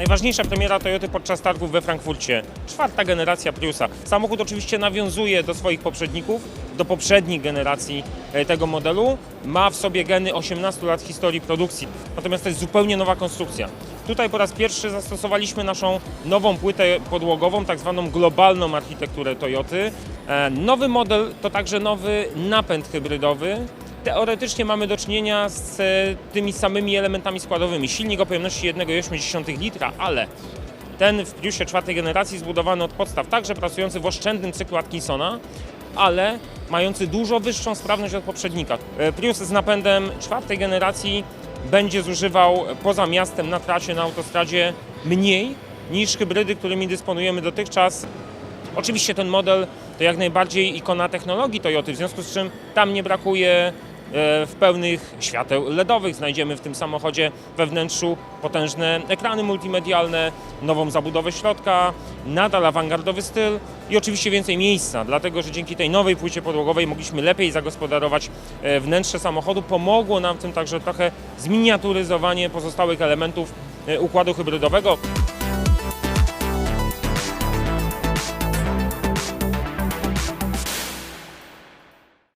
Najważniejsza premiera Toyoty podczas targów we Frankfurcie. Czwarta generacja Priusa. Samochód oczywiście nawiązuje do swoich poprzedników, do poprzednich generacji e, tego modelu. Ma w sobie geny 18 lat historii produkcji. Natomiast to jest zupełnie nowa konstrukcja. Tutaj po raz pierwszy zastosowaliśmy naszą nową płytę podłogową, tak zwaną globalną architekturę Toyoty. E, Nowy model to także nowy napęd hybrydowy. Teoretycznie mamy do czynienia z e, tymi samymi elementami składowymi. Silnik o pojemności 1,8 litra, ale ten w Priusie czwartej generacji zbudowany od podstaw, także pracujący w oszczędnym cyklu Atkinsona, ale mający dużo wyższą sprawność od poprzednika. E, Prius z napędem czwartej generacji będzie zużywał poza miastem na trasie, na autostradzie mniej niż hybrydy, którymi dysponujemy dotychczas. Oczywiście ten model to jak najbardziej ikona technologii Toyoty, w związku z czym tam nie brakuje w pełnych świateł LEDowych. Znajdziemy w tym samochodzie we wnętrzu potężne ekrany multimedialne, nową zabudowę środka, nadal awangardowy styl i oczywiście więcej miejsca, dlatego że dzięki tej nowej płycie podłogowej mogliśmy lepiej zagospodarować e, wnętrze samochodu. Pomogło nam w tym także trochę zminiaturyzowanie pozostałych elementów e, układu hybrydowego.